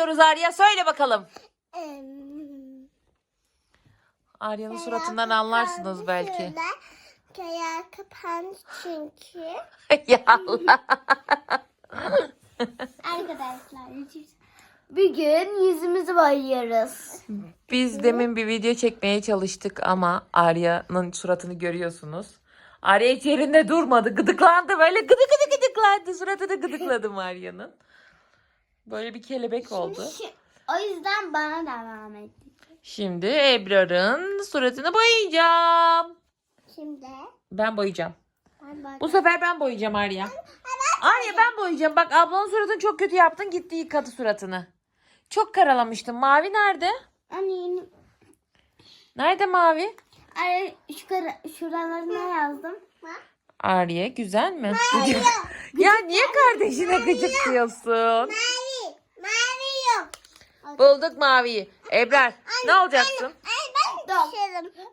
yapıyoruz Arya? Söyle bakalım. Arya'nın suratından anlarsınız belki. Kaya kapandı çünkü. ya Allah. Arkadaşlar bugün yüzümüzü boyuyoruz. Biz demin bir video çekmeye çalıştık ama Arya'nın suratını görüyorsunuz. Arya hiç yerinde durmadı. Gıdıklandı böyle gıdı gıdı gıdıklandı. Suratını gıdıkladım Arya'nın. Böyle bir kelebek oldu. Şimdi- o yüzden bana devam et. Şimdi Ebrar'ın suratını boyayacağım. Şimdi Ben boyayacağım. ben bak. Bu sefer ben boyayacağım Arya. Arya ben boyayacağım. Bak ablanın suratını çok kötü yaptın. Gitti yıkadı suratını. Çok karalamıştın. Mavi nerede? Anne Nerede mavi? Ay, şu kara, şuralarına yazdım. Arya güzel mi? Gıcık. ya niye kardeşine gıcık diyorsun? Bulduk maviyi. Ebrar ne olacaksın? Ay ben.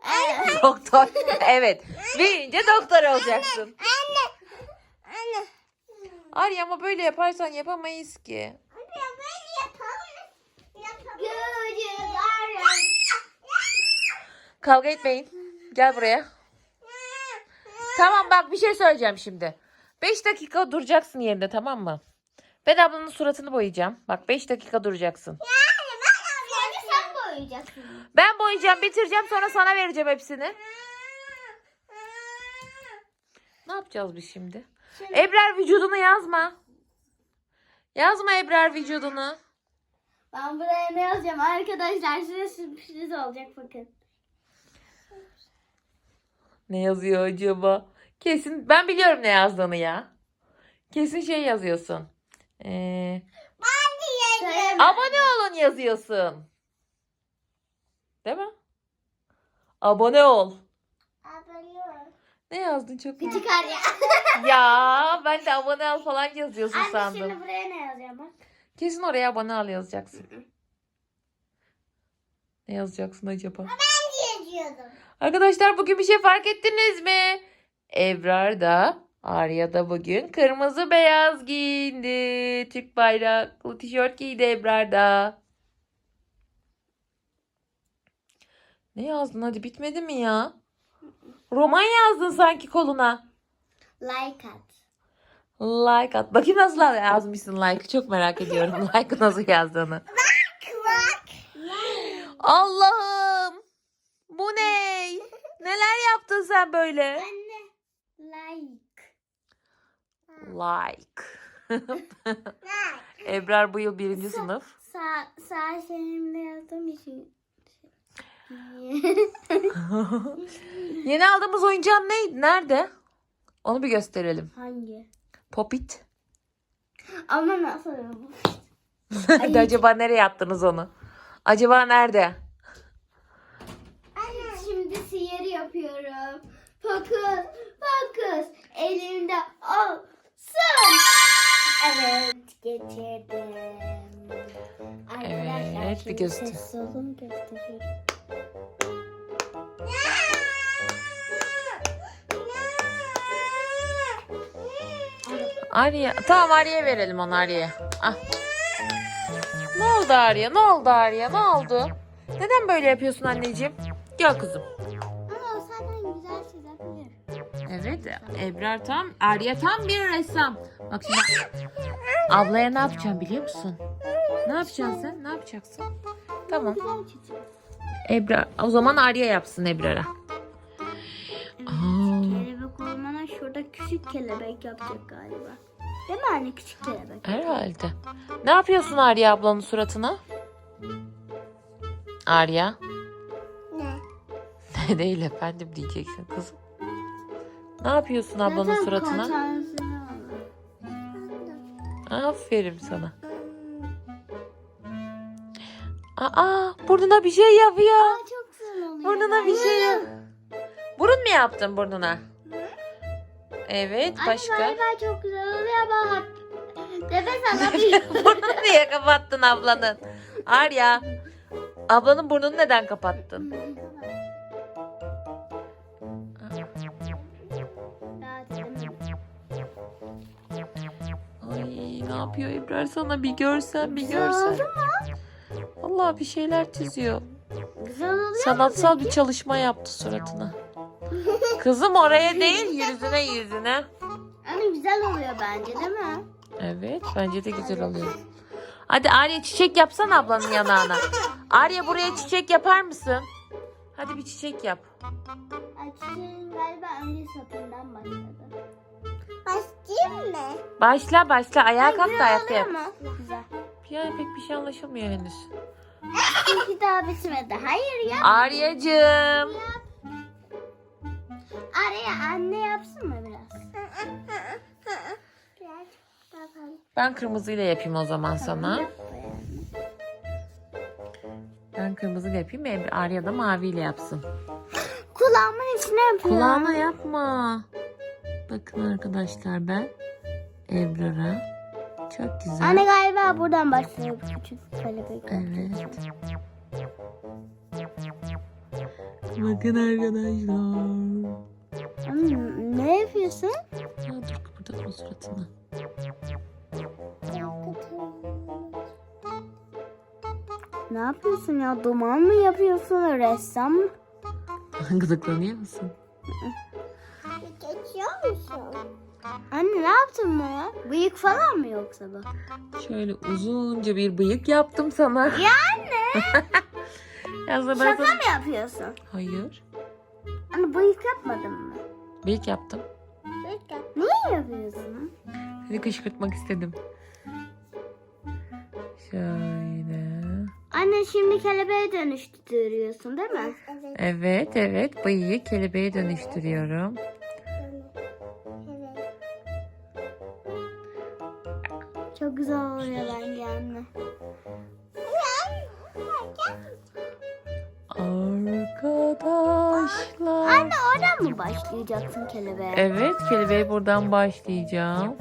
Anne. Doktor. Evet. Büyüyünce doktor olacaksın. Anne. Anne. Arya ama böyle yaparsan yapamayız ki. Ben yapalım. Yapalım. Kavga etmeyin. Gel buraya. Tamam bak bir şey söyleyeceğim şimdi. 5 dakika duracaksın yerinde tamam mı? Ben ablanın suratını boyayacağım. Bak 5 dakika duracaksın. Sonra sen boyayacaksın. Ben boyayacağım, bitireceğim sonra sana vereceğim hepsini. Ne yapacağız biz şimdi? Şimdi- Ebrar vücudunu yazma. Yazma Ebrar vücudunu. Ben buraya ne yazacağım arkadaşlar size sürpriz olacak bakın. Ne yazıyor acaba? Kesin ben biliyorum ne yazdığını ya. Kesin şey yazıyorsun. Ee, abone olun yazıyorsun. Değil mi? Abone ol. Ne yazdın çok. Küçük Arya. Ya ben de abone ol falan yazıyorsun Anne sandım. şimdi buraya ne yazacağım bak. Kesin oraya abone ol yazacaksın. Ne yazacaksın acaba? Yazıyordum. Arkadaşlar bugün bir şey fark ettiniz mi? Ebrar da Arya da bugün kırmızı beyaz giyindi. Türk bayraklı tişört giydi Ebrar da. Ne yazdın hadi bitmedi mi ya? Roman yazdın sanki koluna. Like at. Like at. Bakayım nasıl yazmışsın like. Çok merak ediyorum like nasıl yazdığını. Bak. Allah'ım. Bu ne? Neler yaptın sen böyle? Anne. Like. Like. Ebrar bu yıl birinci sınıf. Sağ, sağ seninle yazdığım için. Yeni aldığımız oyuncağın neydi? Nerede? Onu bir gösterelim. Hangi? Popit. Ama nasıl? Nerede acaba nereye attınız onu? Acaba nerede? Şimdi sihir yapıyorum. Fokus, fokus. Elimde olsun. Evet, getirdim. Arkadaşlar, Evet, bir şimdi göster. olun gösteriyorum. Arya. Tamam Arya'ya verelim onu Arya'ya. Ah. Ne oldu Arya? Ne oldu Arya? Ne oldu? Neden böyle yapıyorsun anneciğim? Gel kızım. Ama o senden güzel çizebilir. Evet Ebrar tam Arya tam bir ressam. Bak şimdi ablaya ne yapacağım biliyor musun? Ne yapacaksın sen? Ne yapacaksın? Tamam. Güzel. Ebrar o zaman Arya yapsın Ebrar'a. Kelebek olmana şurada küçük kelebek yapacak galiba. Değil mi anne küçük kelebek? herhalde. Ne yapıyorsun Arya ablanın suratına? Arya. Ne? Ne değil efendim diyeceksin kızım. Ne yapıyorsun ablanın suratına? Aferin sana. Aa burnuna bir şey yapıyor. çok güzel oluyor. Burnuna bir şey yap. Burun mu yaptın burnuna? Evet başka. Anne galiba çok güzel oluyor ama. Dede sana bir... Burnunu niye kapattın ablanın? Arya. Ablanın burnunu neden kapattın? Ay ne yapıyor Ebrar sana bir görsen bir Güzel görsen. oldu Vallahi bir şeyler çiziyor. Güzel oluyor Sanatsal bir çalışma yaptı suratına. Kızım oraya değil yüzüne yüzüne. Hani güzel oluyor bence değil mi? Evet bence de güzel oluyor. Hadi Arya çiçek yapsan ablanın yanağına. Arya buraya çiçek yapar mısın? Hadi bir çiçek yap. Ay çiçeğin galiba önce sapından başladı. Başlayayım mı? Başla başla ayağa kalk da ayakta yap. Güzel. Yani pek bir şey anlaşılmıyor henüz. Çünkü daha bitmedi. Hayır ya. Aryacığım. Araya anne yapsın mı biraz? Biraz daha Ben kırmızıyla yapayım o zaman sana. Ben kırmızıyla yapayım. Ebru- Arya da maviyle yapsın. Kulağımın içine yapıyor. Kulağına yapma. Bakın arkadaşlar ben Ebrar'a çok güzel. Anne galiba buradan başlıyor küçük kelebek. Evet. Bakın arkadaşlar. Anne, ne yapıyorsun? Ya dur kıpırdatma suratını. Ne yapıyorsun ya? Duman mı yapıyorsun? Ressam mı? Gıdıklanıyor musun? Geçiyor musun? Anne ne yaptın bana? Bıyık falan mı yoksa bu? Şöyle uzunca bir bıyık yaptım sana. Ya anne. Ben Şaka sana... mı yapıyorsun? Hayır. Anne bıyık yapmadın mı? Bıyık yaptım. Bıyık yap. Niye yapıyorsun? Seni kışkırtmak istedim. Şöyle. Anne şimdi kelebeğe dönüştürüyorsun değil mi? Evet evet bıyığı kelebeğe dönüştürüyorum. Çok güzel oluyor bence anne. Arkadaşlar. Anne oradan mı başlayacaksın kelebeğe? Evet kelebeğe buradan başlayacağım.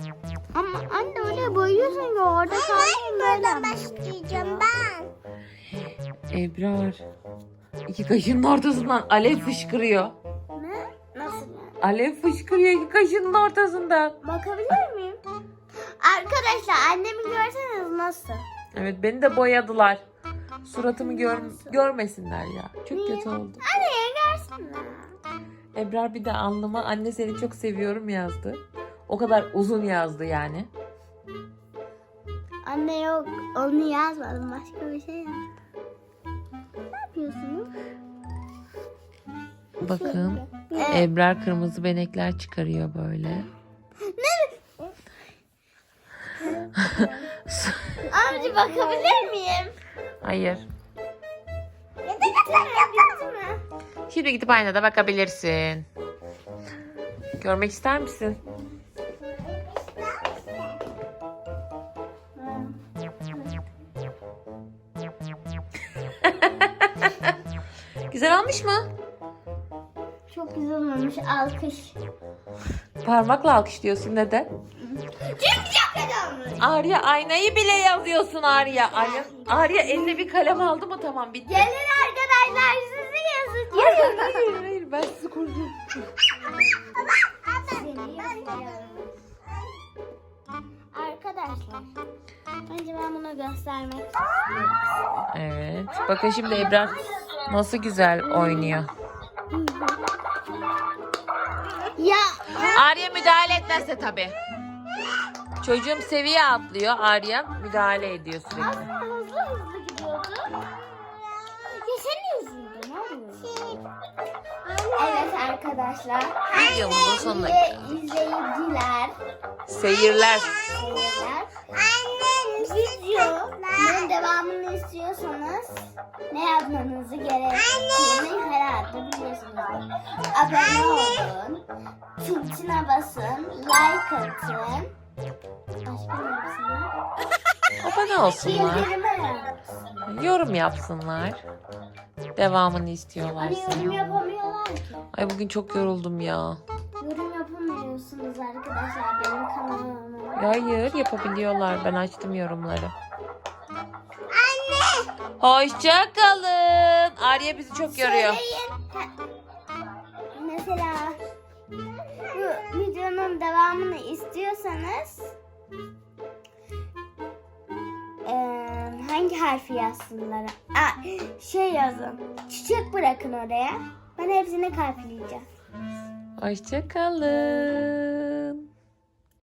Ama anne oraya boyuyorsun ya orada kalsın böyle. başlayacağım ben. Ebrar. İki kaşının ortasından alev fışkırıyor. Ne? Nasıl yani? Alev fışkırıyor iki kaşının ortasından. Bakabilir miyim? Arkadaşlar annemi görseniz nasıl? Evet beni de boyadılar. Suratımı gör, görmesinler ya. Çok Niye? kötü oldu. Anneye görsünler. Ebrar bir de alnıma anne seni çok seviyorum yazdı. O kadar uzun yazdı yani. Anne yok onu yazmadım başka bir şey yazdım. Ne yapıyorsunuz? Bakın. Ebrar kırmızı benekler çıkarıyor böyle. Amca bakabilir miyim? Hayır. Bitti mi? Şimdi gidip aynada bakabilirsin. Görmek ister misin? Güzel olmuş mu? Çok güzel olmuş alkış. Parmakla alkışlıyorsun neden? Arya aynayı bile yazıyorsun Arya. Arya, Arya eline bir kalem aldı mı tamam bitti. Gelin arkadaşlar sizi yazın. Hayır hayır hayır ben sizi koruyacağım. Arkadaşlar. Bence ben bunu göstermek istiyorum. Evet. Bakın şimdi Ebrar nasıl güzel oynuyor. Ya Arya müdahale etmezse tabii. Çocuğum seviye atlıyor. Arya müdahale ediyor sürekli. aslında hızlı hızlı gidiyordu. Ya senin yüzünden ne oluyor? Evet arkadaşlar. Videomuzun sonuna geldik. izleyiciler. Seyirler. Seyirler. Annem videonun devamını istiyorsanız ne yapmanızı gerektiğini herhalde biliyorsunuz. Abone olun. Tintine basın. Like atın. Başka ne yapsınlar? Abone olsunlar. Bildirime. Yorum yapsınlar. Devamını istiyorlar. Hani yorum yapamıyorlar ki. Ay bugün çok yoruldum ya. Yorum yapamıyorsunuz arkadaşlar benim kanalıma. Hayır yapabiliyorlar. Ben açtım yorumları. Anne. Hoşça kalın. Arya bizi çok yoruyor. Mesela bu bunun devamını istiyorsanız e, hangi harfi yazsınlar? Aa, şey yazın. Çiçek bırakın oraya. Ben hepsini kalpleyeceğim. Hoşçakalın.